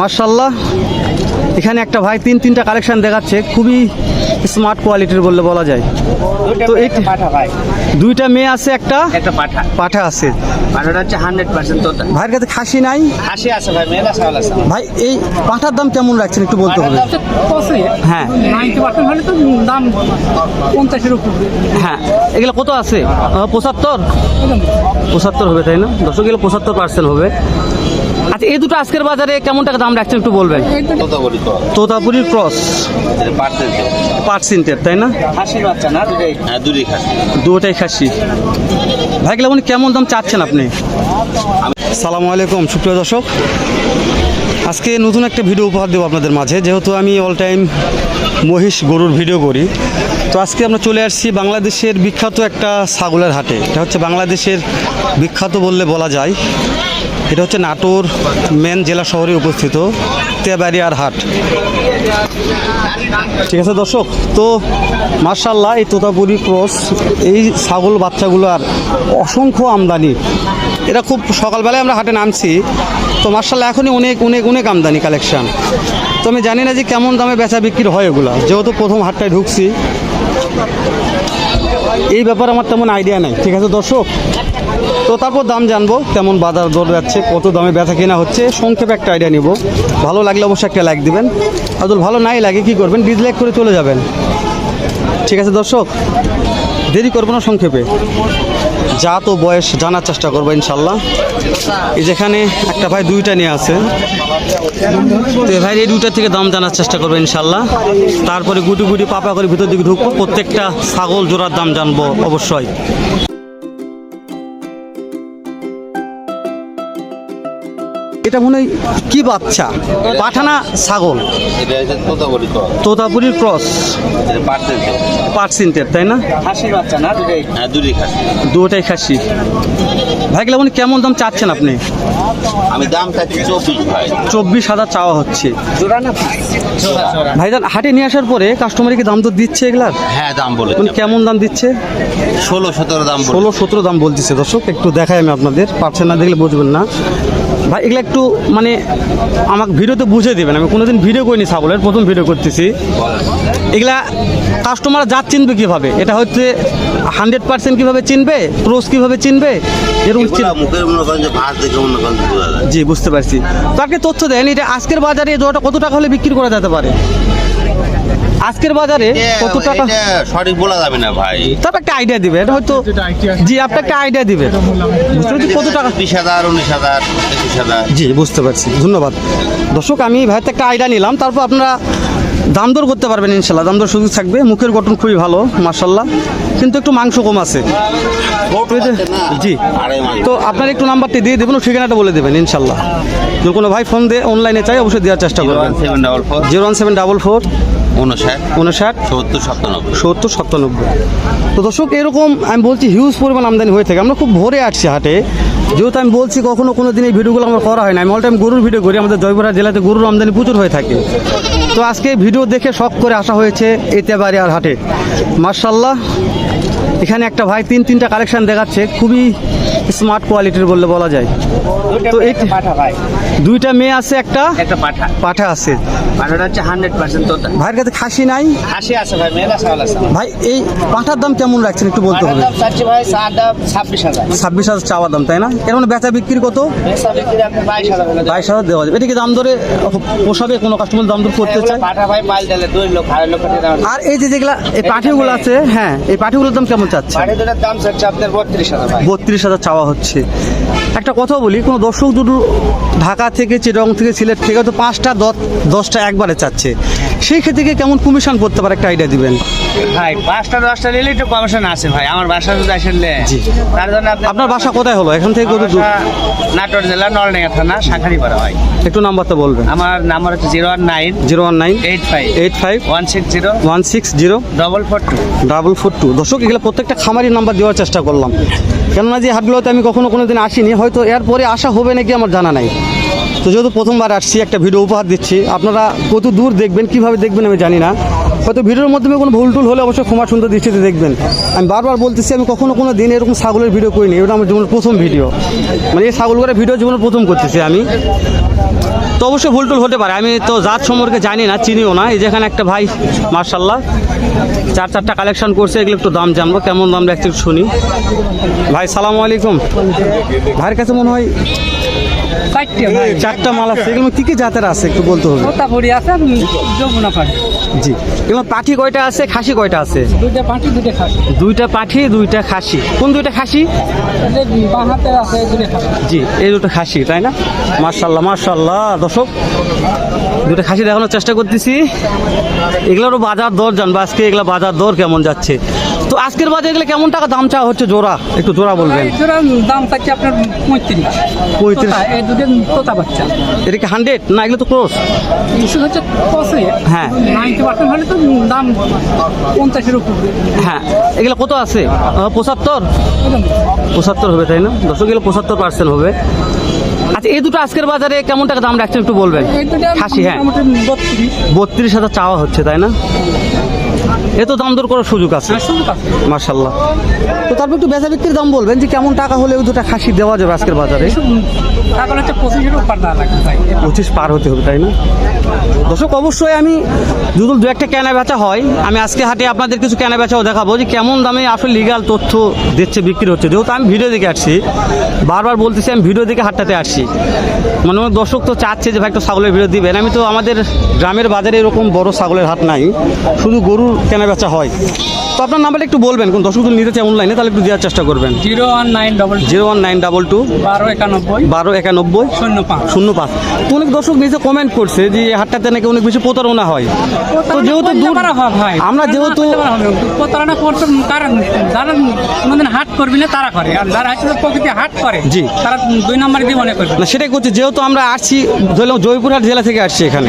মার্শাল্লাহ এখানে একটা ভাই তিন তিনটা কালেকশন দেখাচ্ছে খুবই স্মার্ট কোয়ালিটির বললে বলা যায়। তো এই দুইটা মেয়ে আছে একটা একটা পাঠা। পাঠা আছে। পাঠাটা হচ্ছে হান্ড্রেড পার্সেন্ট ভাইয়ের কাছে খাসি নাই? হাসি আছে ভাই মেলা চাউল আছে। ভাই এই পাঠার দাম কেমন রাখছেন একটু বলতে হবে? হ্যাঁ। হলে তো দাম পঞ্চাশের উপর। হ্যাঁ। এগুলো কত আছে? পঁচাত্তর? পঁচাত্তর। হবে তাই না? দর্শক এগুলো পঁচাত্তর পার্সেন্ট হবে। আচ্ছা এই দুটো আজকের বাজারে কেমন টাকা দাম রাখছেন একটু বলবেন? তোতাপুরির ক্রস। পার্সেন্টের। তাই না? দুটাই? হ্যাঁ খাসি। ভাই এগুলো মানে কেমন দাম চাচ্ছেন আপনি? সালামু আলাইকুম সুপ্রিয় দর্শক। আজকে নতুন একটা ভিডিও উপহার দেবো আপনাদের মাঝে। যেহেতু আমি অল টাইম মহিষ গরুর ভিডিও করি তো আজকে আমরা চলে আসছি বাংলাদেশের বিখ্যাত একটা ছাগলের হাটে। এটা হচ্ছে বাংলাদেশের বিখ্যাত বললে বলা যায়। এটা হচ্ছে নাটোর মেন জেলা শহরে উপস্থিত, তেবাড়িয়ার হাট। ঠিক আছে দর্শক, তো মার্শাল্লাহ এই তোতাপুরি ক্রস, এই ছাগল বাচ্চাগুলো আর অসংখ্য আমদানি। এটা খুব সকালবেলায় আমরা হাটে নামছি, তো মার্শাল্লাহ এখনই অনেক অনেক অনেক আমদানি কালেকশান। তো আমি জানি না যে কেমন দামে বেচা বিক্রি হয় এগুলো, যেহেতু প্রথম হাটটায় ঢুকছি। এই ব্যাপারে আমার তেমন আইডিয়া নাই, ঠিক আছে দর্শক? তো তারপর দাম জানব, কেমন বাজার দর যাচ্ছে, কত দামে ব্যথা কেনা হচ্ছে, সংক্ষেপে একটা আইডিয়া নিব। ভালো লাগলে অবশ্যই একটা লাইক দিবেন। আর যদি ভালো নাই লাগে, কি করবেন? ডিসলাইক করে চলে যাবেন। ঠিক আছে দর্শক, দেরি করব না সংক্ষেপে। যা তো বয়স, জানার চেষ্টা করব ইনশাল্লাহ। এই যেখানে একটা ভাই দুইটা নিয়ে আছে। তো ভাই এই দুইটা থেকে দাম জানার চেষ্টা করব ইনশাল্লাহ। তারপরে গুটি গুটি পাপা করে ভিতর দিকে ঢুকবো, প্রত্যেকটা ছাগল জোড়ার দাম জানব অবশ্যই। এটা মনে হয় কি বাচ্চা? পাঠানা ছাগল। তোতাপুরির ক্রস। পার্সেন্টের তাই না? দুটাই? হ্যাঁ খাসি। ভাই মানে কেমন দাম চাচ্ছেন আপনি? আমি দাম চাচ্ছি চব্বিশ ভাই। চব্বিশ হাজার চাওয়া হচ্ছে। ভাইজান হাটে নিয়ে আসার পরে কাস্টমারকে দাম তো দিচ্ছে এগুলার? হ্যাঁ দাম বলে মানে কেমন দাম দিচ্ছে? ষোলো সতেরো দাম ষোলো সতেরো দাম বলতেছে। দর্শক একটু দেখাই আমি আপনাদের। পারছেন না দেখলে বুঝবেন না। ভাই এগুলো একটু মানে আমাকে ভিডিওতে বুঝে দেবেন। আমি কোনোদিন ভিডিও করিনি ছাগলের প্রথম ভিডিও করতেছি। এগুলা কাস্টমার জাত চিনবে কীভাবে? এটা হচ্ছে হান্ড্রেড পার্সেন্ট কীভাবে চিনবে? ক্রোস কীভাবে চিনবে? এরকম যে যে জি বুঝতে পারছি। তো আপনি তথ্য দেন এটা আজকের বাজারে জোয়াটা কত টাকা হলে বিক্রি করা যেতে পারে? আজকের বাজারে কত টাকা? সঠিক বলা যাবে না ভাই। তবে একটা আইডিয়া দিবে এটা হয়তো জি আপনি একটা আইডিয়া দিবে। কত টাকা? বিশ হাজার উনিশ হাজার একুশ হাজার। জি বুঝতে পারছি। ধন্যবাদ। দর্শক আমি ভাই একটা আইডিয়া নিলাম। তারপর আপনারা দাম দর করতে পারবেন ইনশাল্লাহ। দাম দর সুযোগ থাকবে। মুখের গঠন খুবই ভালো মার্শাল্লাহ কিন্তু একটু মাংস কম আছে। জি। তো আপনার একটু নাম্বারটি দিয়ে দেবেন ও ঠিকানাটা বলে দেবেন ইনশাল্লাহ। যদি কোনো ভাই ফোন দিয়ে অনলাইনে চাই অবশ্যই দেওয়ার চেষ্টা করবেন। Zero one seven double four. উনষাট উনষাট সত্তর সাতানব্বই। সত্তর সাতানব্বই। তো দর্শক এরকম আমি বলছি হিউজ পরিমাণ আমদানি হয়ে থাকে। আমরা খুব ভোরে আসছি হাটে। যেহেতু আমি বলছি কখনো কোনো দিন এই ভিডিওগুলো আমার করা হয় না। আমি অল টাইম গরুর ভিডিও করি। আমাদের জয়পুরহাট জেলাতে গরুর আমদানি প্রচুর হয়ে থাকে। তো আজকে ভিডিও দেখে শখ করে আসা হয়েছে এতে এতেবাড়িয়ার হাটে। মার্শাল্লাহ এখানে একটা ভাই তিন তিনটা কালেকশান দেখাচ্ছে, খুবই স্মার্ট কোয়ালিটির বললে বলা যায়। তো দুইটা মেয়ে আছে একটা একটা পাঠা। পাঠা আছে। পাঠাটা হচ্ছে হান্ড্রেড পার্সেন্ট তোতা ভাইয়ের কাছে খাসি নাই? হাসি আছে ভাই মেলা চাউল আছে। ভাই এই পাঠার দাম কেমন রাখছেন একটু বলতে হবে? চাচ্ছি ভাই ছাব্বিশ হাজার। ছাব্বিশ হাজার চাওয়া দাম তাই না? এর মানে বেচা বিক্রি কত? বেচা বিক্রি আপনি বাইশ হাজার দেওয়া যাবে। এটাকে দাম ধরে পোষাবে কোনো কাস্টমার দাম দর করতে চায়? পাঠা ভাই পাল দিলে দুই লোক আড়াই লক্ষ আর এই যে যেগুলা এই পাঠিগুলো আছে হ্যাঁ এই পাঠিগুলোর দাম কেমন চাচ্ছে পাঠি দুটার দাম চাচ্ছে আপনার বত্রিশ হাজার ভাই। বত্রিশ হাজার চাওয়া হচ্ছে। একটা কথা বলি কোনো দর্শক দুটো ঢাকা থেকে চিরং থেকে সিলেট থেকে হয়তো পাঁচটা দশ দশটা একবারে চাচ্ছে। সেই ক্ষেত্রে কেমন কমিশন করতে পারে একটা আইডিয়া দিবেন? ভাই পাঁচটা দশটা নিলে একটু কমিশন আছে ভাই। আমার বাসা যদি আসলে জি। তার জন্য আপনার বাসা কোথায় হলো? এখান থেকে কত দূর নাটোর জেলা নলডাঙ্গা থানা শাখারিপাড়া ভাই। একটু নাম্বারটা বলবেন। আমার নাম্বার হচ্ছে zero one nine zero one nine eight five. Eight five one six zero one six zero double four two. Double four two. দর্শক এগুলো প্রত্যেকটা খামারি নাম্বার দেওয়ার চেষ্টা করলাম। কেননা যে হাটগুলোতে আমি কখনো কোনো দিন আসিনি, হয়তো এরপরে আসা হবে নাকি আমার জানা নাই। তো যেহেতু প্রথমবার আসছি, একটা ভিডিও উপহার দিচ্ছি, আপনারা কত দূর দেখবেন, কীভাবে দেখবেন আমি জানি না। হয়তো ভিডিওর মাধ্যমে কোনো ভুল টুল হলে অবশ্যই ক্ষমা সুন্দর দৃষ্টিতে দেখবেন। আমি বারবার বলতেছি, আমি কখনো কোনো দিন এরকম ছাগলের ভিডিও করিনি, এটা আমার জীবনের প্রথম ভিডিও। মানে এই ছাগল করে ভিডিও জীবনের প্রথম করতেছি আমি। তো অবশ্যই ভুল টুল হতে পারে। আমি তো জাত সম্পর্কে জানি না, চিনিও না। এই যেখানে একটা ভাই মার্শাল্লাহ চার চারটা কালেকশন করছে, এগুলো একটু দাম জানব, কেমন দাম দেখতে শুনি। ভাই, সালাম আলাইকুম। ভাইয়ের কাছে মনে হয় চারটে মাল আছে এগুলো কি কি জাতের আছে একটু বলতে হবে? ভরি আছে যমুনা পাড়ি। জি। এগুলো পাঠি কয়টা আছে খাসি কয়টা আছে? দুইটা পাঁচটি দুইটা খাসি। দুইটা পাঠি দুইটা খাসি। কোন দুইটা খাসি? আছে জি এই দুটো খাসি তাই না? মার্শাল্লাহ মার্শাল্লাহ দর্শক দুটো খাসি দেখানোর চেষ্টা করতেছি। এগুলোরও বাজার দর জানব আজকে এগুলো বাজার দর কেমন যাচ্ছে। তো আজকের বাজারে এগুলো কেমন টাকা দাম চাওয়া হচ্ছে জোড়া? একটু জোড়া বলবেন। জোড়া দাম থাকছে আপনার পঁয়ত্রিশ। পঁয়ত্রিশ। এই দুটো তোতা বাচ্চা। এটা কি হান্ড্রেড? না এগুলো তো ক্রোস। ইস্যু হচ্ছে কষে হ্যাঁ। নাইনটি পার্সেন্ট হলে তো দাম পঞ্চাশের উপর। হ্যাঁ। এগুলো কত আছে? পঁচাত্তর? পঁচাত্তর হবে তাই না? দর্শক এগুলো পঁচাত্তর পার্সেন্ট হবে। আচ্ছা এই দুটো আজকের বাজারে কেমন টাকা দাম রাখছেন একটু বলবেন? খাসি হ্যাঁ। বত্রিশ হাজার চাওয়া হচ্ছে তাই না? এ তো দাম দর করার সুযোগ আছে। আর মার্শাল্লাহ তো তারপর একটু বেচা বিক্রির দাম বলবেন যে কেমন টাকা হলে ওই দুটো খাসি দেওয়া যাবে আজকের বাজারে? হচ্ছে পঁচিশের উপর লাগবে পঁচিশ পার হতে হবে, তাই না? দর্শক, অবশ্যই আমি যদি দু একটা কেনা বেচা হয়। আমি আজকে হাটে আপনাদের কিছু কেনা বেচাও দেখাবো যে কেমন দামে আসলে লিগাল তথ্য দিচ্ছে, বিক্রি হচ্ছে। যেহেতু আমি ভিডিও দেখে আসছি, বারবার বলতেছি আমি ভিডিও দেখে হাটটাতে আসছি। মানে দর্শক তো চাচ্ছে যে ভাই একটা ছাগলের ভিডিও দিবেন। আমি তো আমাদের গ্রামের বাজারে এরকম বড় ছাগলের হাট নাই। শুধু গরুর কেনা বেচা হয়। তো আপনার নাম্বারটা একটু বলবেন কোন দর্শক নিতে চাই অনলাইনে তাহলে একটু দেওয়ার চেষ্টা করবেন। Zero one nine double zero one nine double two. বারো একানব্বই। বারো একানব্বই। শূন্য পাঁচ। শূন্য পাঁচ। তো অনেক দর্শক নিচে কমেন্ট করছে যে হাটটাতে নাকি অনেক বেশি প্রতারণা হয়। তো যেহেতু আমরা যেহেতু প্রতারণা করতে কারণ যারা কোনোদিন হাট করবি না তারা করে। আর যারা হচ্ছে প্রকৃতি হাট করে জি। তারা দুই নম্বর দিয়ে মনে করবে। না সেটাই করছি। যেহেতু আমরা আসছি ধরলাম জয়পুরহাট জেলা থেকে আসছি এখানে।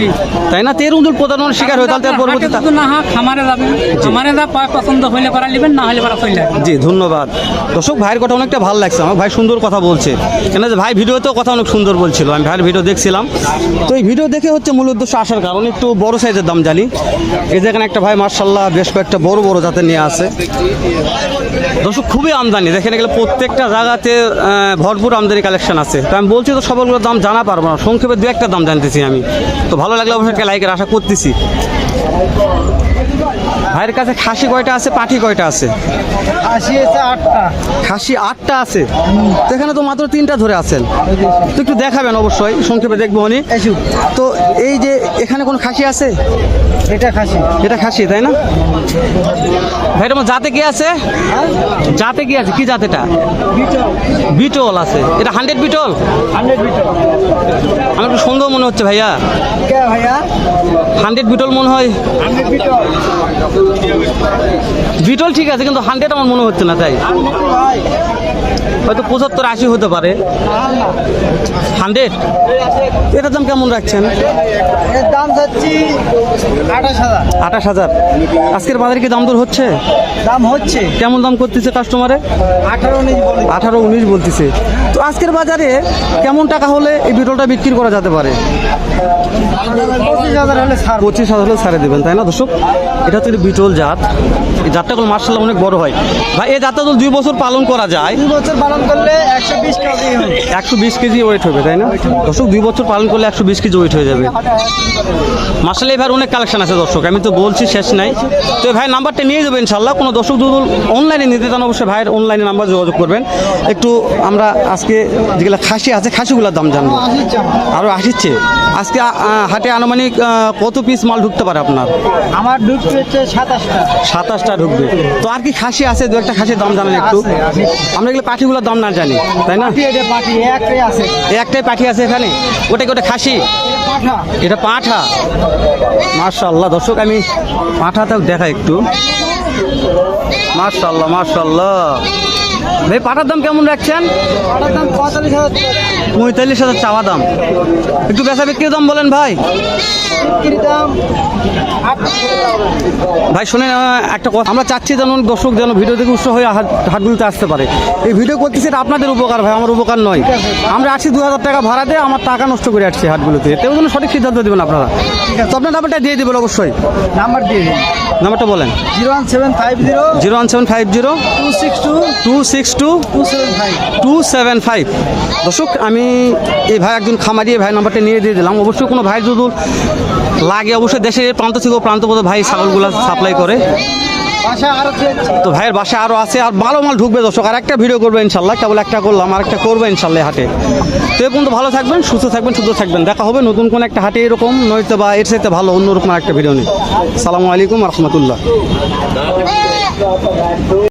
তাই না? তেরুন দূর প্রতারণার শিকার হয় তাহলে তার হাটে পরবর্তী শুধু না খামারে যাবেন খামারে যা পায় পছন্দ হইলে নেবেন, না হলে যাবে জি, ধন্যবাদ। দর্শক, ভাইয়ের কথা অনেকটা ভালো লাগছে, আমার ভাই সুন্দর কথা বলছে। কেন যে ভাই ভিডিওতেও কথা অনেক সুন্দর বলছিল, আমি ভাইয়ের ভিডিও দেখছিলাম। তো এই ভিডিও দেখে হচ্ছে মূল উদ্দেশ্য আসার কারণ, একটু বড় সাইজের দাম জানি। এই যেখানে একটা ভাই মার্শাল্লাহ বেশ কয়েকটা বড় বড় জাতের নিয়ে আসে দর্শক, খুবই আমদানি। দেখেন গেলে প্রত্যেকটা জায়গাতে ভরপুর আমদানি কালেকশন আছে। তো আমি বলছি তো সবগুলোর দাম জানা পারব না। সংক্ষেপে দু একটা দাম জানতেছি আমি। তো ভালো লাগলে অবশ্যই লাইকের আশা করতেছি। ভাইয়ের কাছে খাসি কয়টা আছে পাঠি কয়টা আছে? খাসি আছে আটটা। খাসি আটটা আছে? এখানে তো মাত্র তিনটা ধরে আছেন। তো একটু দেখাবেন অবশ্যই সংক্ষেপে দেখব উনি। তো এই যে এখানে কোন খাসি আছে? এটা খাসি। এটা খাসি তাই না? ভাই তোমার জাতে কি আছে? জাতে কি আছে? কি জাত এটা? বিটল আছে। এটা হান্ড্রেড বিটল? হান্ড্রেড মিটার আমার একটু সুন্দর মনে হচ্ছে ভাইয়া। ভাইয়া? হান্ড্রেড বিটল মনে হয়। বিটল। ঠিক আছে কিন্তু হান্ড্রেড আমার মনে হচ্ছে না তাই। হয়তো পঁচাত্তর আশি হতে পারে। হান্ড্রেড? এটার দাম কেমন রাখছেন? এর দাম আঠাশ হাজার। আঠাশ হাজার। আজকের বাজারে কি দাম দর হচ্ছে? দাম হচ্ছে। কেমন দাম করতেছে কাস্টমারে আঠারো উনিশ আঠারো উনিশ বলতেছে। তো আজকের বাজারে কেমন টাকা হলে এই বিটলটা বিক্রি করা যেতে পারে? পঁচিশ হাজার হলে ছাড়। পঁচিশ হাজার হলে ছাড়ে দেবেন তাই না দর্শক? এটা হচ্ছে বিটল জাত। এই জাতটা কোনো মার্শাল্লাহ অনেক বড় হয়। ভাই এই জাতটা তো দুই বছর পালন করা যায়। দুই বছর পালন করলে একশো বিশ কেজি একশো বিশ কেজি ওয়েট হবে তাই না? দর্শক দুই বছর পালন করলে একশো বিশ কেজি ওয়েট হয়ে যাবে। মার্শাল এবার অনেক কালেকশন আছে দর্শক আমি তো বলছি শেষ নাই। তো এই ভাই নাম্বারটা নিয়ে যাবেন ইনশাল্লাহ কোনো দর্শক যদি অনলাইনে নিতে চান অবশ্যই ভাইয়ের অনলাইনে নাম্বার যোগাযোগ করবেন। একটু আমরা আজকে যেগুলো খাসি আছে খাসিগুলোর দাম জানব। আরও আসিচ্ছে। আজকে হাটে আনুমানিক কত পিস মাল ঢুকতে পারে আপনার? আমার ঢুকতে হচ্ছে সাতাশটা। সাতাশটা ঢুকবে। তো আর কি খাসি আছে? দু একটা খাসির দাম জানেন একটু। আমরা এগুলো পাখিগুলোর দাম না জানি তাই না? একটাই পাখি আছে এখানে? ওটা কি ওটা খাসি? এটা পাঁঠা? মার্শাল্লাহ দর্শক আমি পাঁঠাটাও দেখা একটু। মার্শাল্লাহ মার্শাল্লাহ ভাই পাঠার দাম কেমন রাখছেন? পাটার দাম পঁয়তাল্লিশ হাজার পঁয়তাল্লিশ হাজার চাওয়া দাম। একটু বেচা বিক্রির দাম বলেন ভাই। ভাই শোনেন একটা কথা আমরা চাচ্ছি যেন দর্শক যেন ভিডিও দেখে উৎসাহ হয়ে হাট হাটগুলোতে আসতে পারে। এই ভিডিও করতেছি আপনাদের উপকার ভাই আমার উপকার নয়। আমরা আসছি দু হাজার টাকা ভাড়া দিয়ে আমার টাকা নষ্ট করে আসছি হাটগুলোতে। তেও জন্য সঠিক সিদ্ধান্ত দেবেন আপনারা। তো আপনার নাম্বারটা দিয়ে দেবেন অবশ্যই। নাম্বার দিয়ে দিন। নাম্বারটা বলেন। Zero one seven five zero zero one seven five zero two six two two six six two two seven five দর্শক, আমি এই ভাই একজন খামারি ভাই নাম্বারটা নিয়ে দিয়ে দিলাম। অবশ্যই কোনো ভাই যদি লাগে, অবশ্যই দেশের প্রান্ত থেকে প্রান্ত পর্যন্ত ভাই ছাগলগুলো সাপ্লাই করে। তো ভাইয়ের বাসা আরও আছে, আর ভালো মাল ঢুকবে দর্শক। আর একটা ভিডিও করবে ইনশাল্লাহ। কেবল একটা করলাম, আর একটা করব ইনশাল্লাহ হাটে। তো এ পর্যন্ত ভালো থাকবেন, সুস্থ থাকবেন সুস্থ থাকবেন। দেখা হবে নতুন কোনো একটা হাটে এরকম, নয়তো বা এর সাথে ভালো অন্যরকম একটা ভিডিও নেই সালামু আলাইকুম রহমতুল্লাহ।